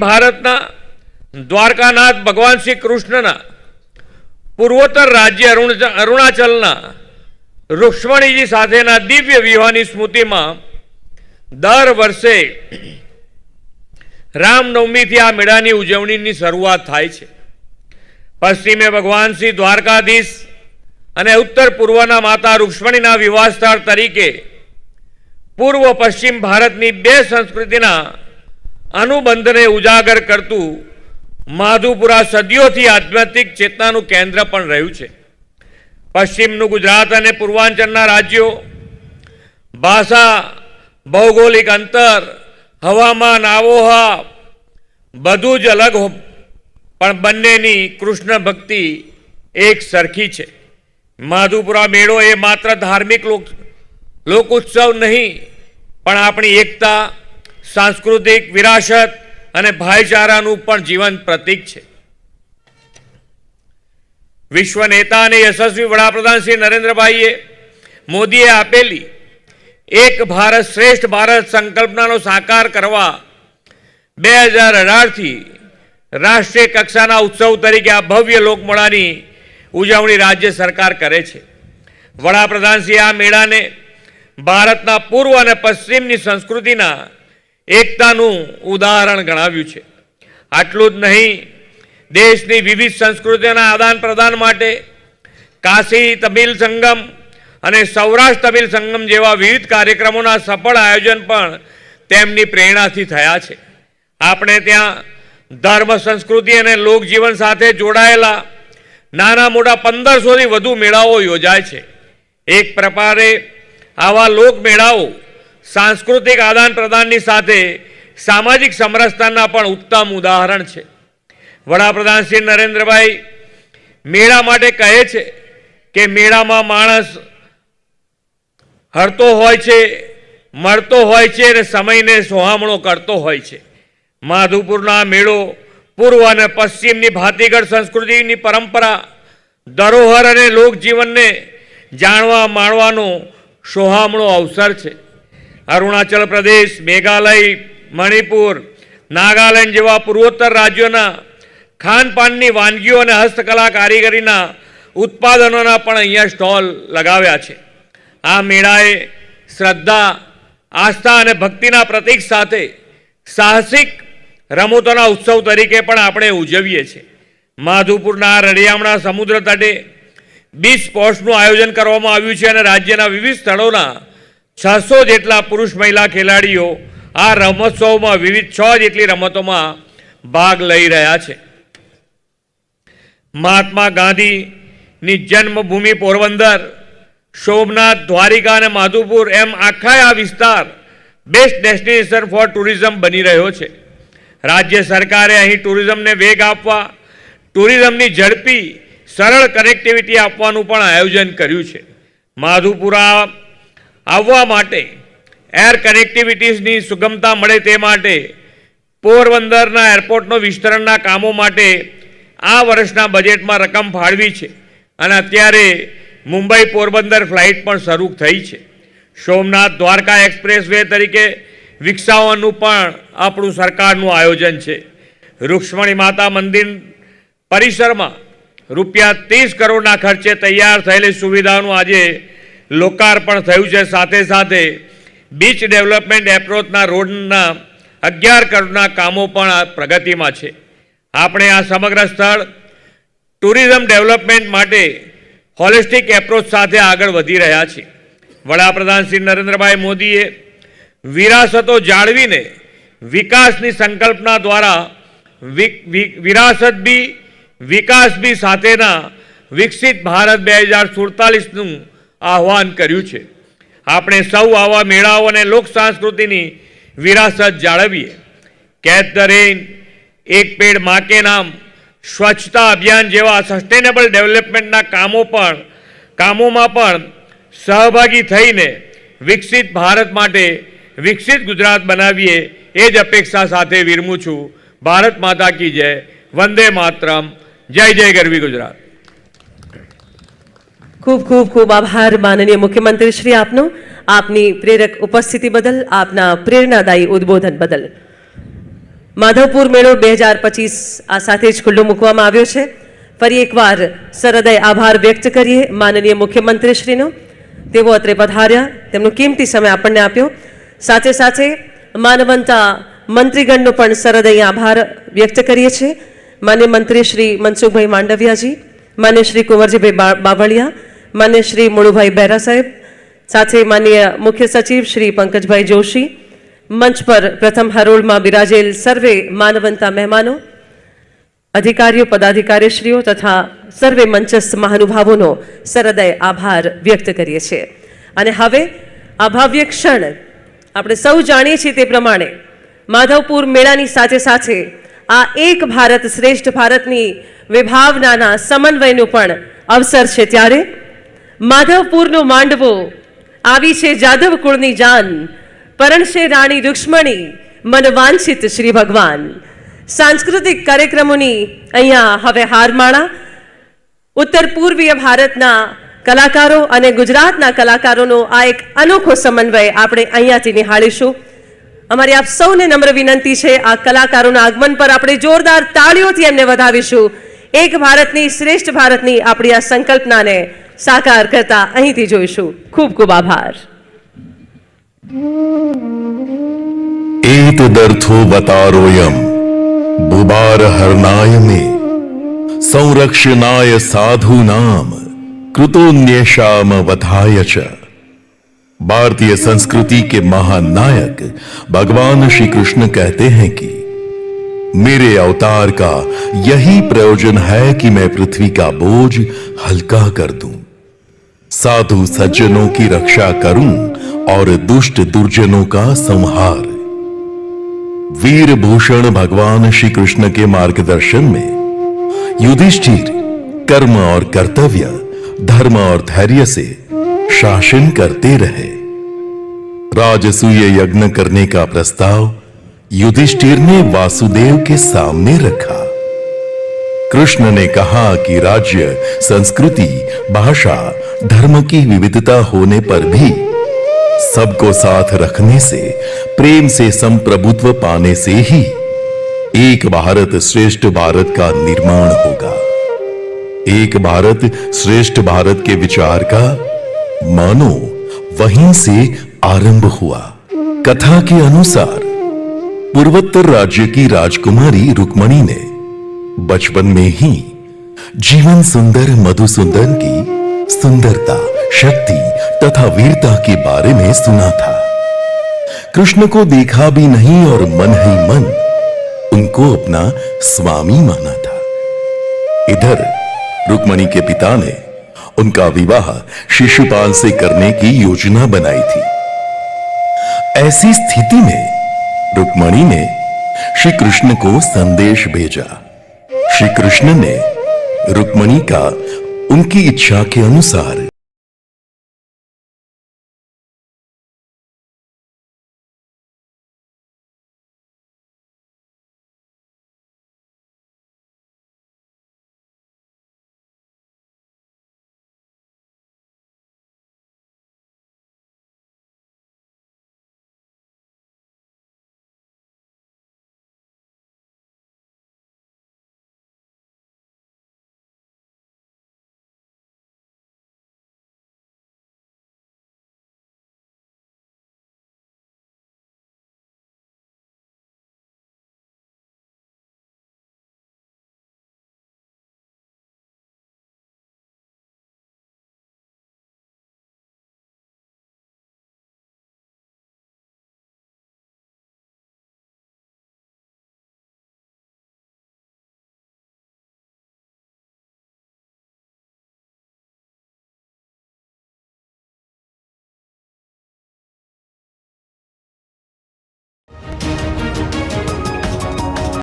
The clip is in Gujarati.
ભારતના દ્વારકાનાથ ભગવાન શ્રી કૃષ્ણના પૂર્વોત્તર રાજ્ય અરુણાચલના રૂક્ષ્મણીજી સાથેના દિવ્ય વિવાહની સ્મૃતિમાં દર વર્ષે રામનવમીથી આ મેળાની ઉજવણીની શરૂઆત થાય છે. પશ્ચિમે ભગવાન શ્રી દ્વારકાધીશ અને ઉત્તર પૂર્વના માતા રૂક્ષ્મણીના વિવાહ સ્થળ તરીકે પૂર્વ પશ્ચિમ ભારતની બે સંસ્કૃતિના અનુબંધને ઉજાગર કરતું માધુપુરા સદીઓથી આધ્યાત્મિક ચેતનાનું કેન્દ્ર પણ રહ્યું છે. પશ્ચિમનું ગુજરાત અને પૂર્વાંચલના રાજ્યો, ભાષા, ભૌગોલિક અંતર, હવામાન, આબોહવા, બધું જ અલગ પણ બંનેની કૃષ્ણ ભક્તિ એક સરખી છે. માધુપુરા મેળો એ માત્ર ધાર્મિક લોક લોક ઉત્સવ નહીં, પણ આપણી એકતા સાંસ્કૃતિક વિરાસત અને ભાઈચારાનું પણ જીવંત પ્રતીક છે. વિશ્વ નેતા અને યશસ્વી વડાપ્રધાન શ્રી નરેન્દ્રભાઈએ મોદીએ આપેલી એક ભારત શ્રેષ્ઠ ભારત સંકલ્પનાનો સાકાર કરવા બે હજાર અઢારથી રાષ્ટ્રીય કક્ષાના ઉત્સવ તરીકે આ ભવ્ય લોકમેળાની ઉજવણી રાજ્ય સરકાર કરે છે. વડાપ્રધાનશ્રીએ આ મેળાને ભારતના પૂર્વ અને પશ્ચિમની સંસ્કૃતિના એકતાનું ઉદાહરણ ગણાવ્યું છે. આટલું જ નહીં, દેશની વિવિધ સંસ્કૃતિઓના આદાન પ્રદાન માટે કાશી તમિલ સંગમ અને સૌરાષ્ટ્ર તમિલ સંગમ જેવા વિવિધ કાર્યક્રમોના સફળ આયોજન પણ તેમની પ્રેરણાથી થયા છે. આપણે ત્યાં ધર્મ, સંસ્કૃતિ અને લોકજીવન સાથે જોડાયેલા નાના મોટા પંદરસોથી વધુ મેળાઓ યોજાય છે. એક પ્રકારે આવા લોક મેળાઓ સાંસ્કૃતિક આદાન પ્રદાનની સાથે સામાજિક સમરસતાના પણ ઉત્તમ ઉદાહરણ છે. વડાપ્રધાન શ્રી નરેન્દ્રભાઈ મેળા માટે કહે છે કે મેળામાં માણસ હરતો હોય છે મળતો હોય છે અને સમયને સોહામણો કરતો હોય છે. માધુપુરના મેળો પૂર્વ અને પશ્ચિમની ભાતીગઢ સંસ્કૃતિની પરંપરા, ધરોહર અને લોકજીવનને જાણવા માણવાનો સોહામણો અવસર છે. અરુણાચલ પ્રદેશ, મેઘાલય, મણિપુર, નાગાલેન્ડ જેવા પૂર્વોત્તર રાજ્યોના ખાનપાનની વાનગીઓ અને હસ્તકલા કારીગરીના ઉત્પાદનોના પણ અહીંયા સ્ટોલ લગાવ્યા છે. આ મેળાએ શ્રદ્ધા, આસ્થા અને ભક્તિના પ્રતીક સાથે સાહસિક રમતોના ઉત્સવ તરીકે પણ આપણે ઉજવીએ છીએ. માધુપુરના રળિયામણા સમુદ્ર તટે બીચ સ્પોર્ટ્સનું આયોજન કરવામાં આવ્યું છે અને રાજ્યના વિવિધ સ્થળોના છસો જેટલા પુરુષ મહિલા ખેલાડીઓ આ રમોત્સવમાં વિવિધ છ જેટલી રમતોમાં ભાગ લઈ રહ્યા છે. મહાત્મા ગાંધીની જન્મભૂમિ પોરબંદર સોમનાથ દ્વારિકા અને માધુપુર એમ આખા આ વિસ્તાર બેસ્ટ ડેસ્ટિનેશન ફોર ટુરિઝમ બની રહ્યો છે. રાજ્ય સરકારે અહીં ટુરિઝમને વેગ આપવા, ટુરિઝમની ઝડપી, સરળ કનેક્ટિવિટી આપવાનું પણ આયોજન કર્યું છે. માધુપુરા આવવા માટે એર કનેક્ટિવિટીઝની સુગમતા મળે તે માટે પોરબંદરના એરપોર્ટનો વિસ્તરણના કામો માટે આ વર્ષના બજેટમાં રકમ ફાળવી છે. અને અત્યારે મુંબઈ પોરબંદર ફ્લાઇટ પણ શરૂ થઈ છે. સોમનાથ દ્વારકા એક્સપ્રેસ તરીકે વિકસાવવાનું પણ આપણું સરકારનું આયોજન છે. રૂક્ષ્મણી માતા મંદિર પરિસરમાં રૂપિયા ત્રીસ કરોડના ખર્ચે તૈયાર થયેલી સુવિધાનું આજે લોકાર્પણ થયું છે. સાથે સાથે બીચ ડેવલપમેન્ટ એપ્રોચના રોડના અગિયાર કરોડના કામો પણ પ્રગતિમાં છે. આપણે આ સમગ્ર સ્થળ ટુરિઝમ ડેવલપમેન્ટ માટે હોલિસ્ટિક એપ્રોચ સાથે આગળ વધી રહ્યા છીએ. વડાપ્રધાન શ્રી નરેન્દ્રભાઈ મોદીએ વિરાસતો જાળવીને વિકાસની સંકલ્પના દ્વારા વિરાસત બી, વિકાસ બી સાથેના વિકસિત ભારત બે હજાર સુડતાલીસનું આહ્વાન કર્યું છે. આપણે સૌ આવા મેળાઓ અને લોક સંસ્કૃતિની વિરાસત જાળવીએ. કેચ ધ રેન એક પેડમાં નામ, સ્વચ્છતા અભિયાન જેવા સસ્ટેનેબલ ડેવલપમેન્ટના કામો પણ, કામોમાં પણ સહભાગી થઈને વિકસિત ભારત માટે વિકસિત ગુજરાત બનાવીએ એ જ અપેક્ષા સાથે વિરમું છું. ભારત માતા કી જય, વંદે માતરમ, જય જય ગરવી ગુજરાત. ખૂબ ખૂબ ખૂબ આભાર માનનીય મુખ્યમંત્રી શ્રી આપનો. આપની પ્રેરક ઉપસ્થિતિ બદલ, આપના પ્રેરણાદાયી ઉદ્બોધન બદલ. માધવપુર મેળો બે હજાર પચીસ આ સાથે જ ખુલ્લો મૂકવામાં આવ્યો છે. ફરી એકવાર સરહૃદય આભાર વ્યક્ત કરીએ માનનીય મુખ્યમંત્રીશ્રીનો તેઓ અત્રે પધાર્યા, તેમનો કિંમતી સમય આપણને આપ્યો. સાથે સાથે માનવંતા મંત્રીગણનો પણ સરહૃદય આભાર વ્યક્ત કરીએ છીએ. માન્ય મંત્રી શ્રી મનસુખભાઈ માંડવિયાજી, માન્ય શ્રી કુંવરજીભાઈ બાવળિયા માન્ય શ્રી મુળુભાઈ બહેરા સાહેબ સાથે માન્ય મુખ્ય સચિવ શ્રી પંકજભાઈ જોશી મંચ પર પ્રથમ હરોળમાં બિરાજેલ સર્વે માનવંતા મહેમાનો અધિકારીઓ પદાધિકારીશ્રીઓ તથા સર્વે મંચસ્થ મહાનુભાવોનો સરદય આભાર વ્યક્ત કરીએ છીએ અને હવે આ ભવ્ય ક્ષણ આપણે સૌ જાણીએ છીએ તે પ્રમાણે માધવપુર મેળાની સાથે સાથે આ એક ભારત શ્રેષ્ઠ ભારતની વિભાવનાના સમન્વયનું પણ અવસર છે ત્યારે માધવપુરનો માંડવો. આવી છે જાદવ કુળની જાન. પરણશે રાણી રૂક્ષ્મણી. મનવાંછિત શ્રી ભગવાન. સાંસ્કૃતિક કાર્યક્રમોની અહીંયા હવે હારમાળા. ઉત્તર પૂર્વીય ભારતના કલાકારો અને ગુજરાતના કલાકારોનો આ એક અનોખો સમન્વય આપણે અહીંયાથી નિહાળીશું. અમારી આપ સૌને નમ્ર વિનંતી છે આ કલાકારોના આગમન પર આપણે જોરદાર તાળીઓથી એમને વધાવીશું. એક ભારતની શ્રેષ્ઠ ભારતની આપણી આ સંકલ્પનાને સાકાર કરતા અહીંથી જોઈશું ખૂબ ખૂબ આભાર एतदर्थोऽवतारोऽयम् बुबारहरणाय मे संरक्षणाय साधूनाम कृतोन्येषाम वधाय च भारतीय संस्कृति के महानायक भगवान श्री कृष्ण कहते हैं कि मेरे अवतार का यही प्रयोजन है कि मैं पृथ्वी का बोझ हल्का कर दूं साधु सज्जनों की रक्षा करूँ और दुष्ट दुर्जनों का संहार। वीर भूषण भगवान श्री कृष्ण के मार्गदर्शन में युधिष्ठिर कर्म और कर्तव्य, धर्म और धैर्य से शासन करते रहे। राजसूय यज्ञ करने का प्रस्ताव युधिष्ठिर ने वासुदेव के सामने रखा। कृष्ण ने कहा कि राज्य, संस्कृति, भाषा धर्म की विविधता होने पर भी सबको साथ रखने से, प्रेम से संप्रभुत्व पाने से ही एक भारत श्रेष्ठ भारत का निर्माण होगा। एक भारत श्रेष्ठ भारत के विचार का, मानो, वहीं से आरंभ हुआ। कथा के अनुसार, पूर्वोत्तर राज्य की राजकुमारी रुक्मणी ने बचपन में ही जीवन सुंदर मधुसुंदर की सुंदरता, शक्ति तथा वीरता के बारे में सुना था। कृष्ण को देखा भी नहीं और मन ही मन उनको अपना स्वामी माना था। इधर, रुक्मणी के पिता ने उनका विवाह शिशुपाल से करने की योजना बनाई थी। ऐसी स्थिति में रुक्मणी ने श्री कृष्ण को संदेश भेजा। श्री कृष्ण ने रुक्मणी का उनकी इच्छा के अनुसार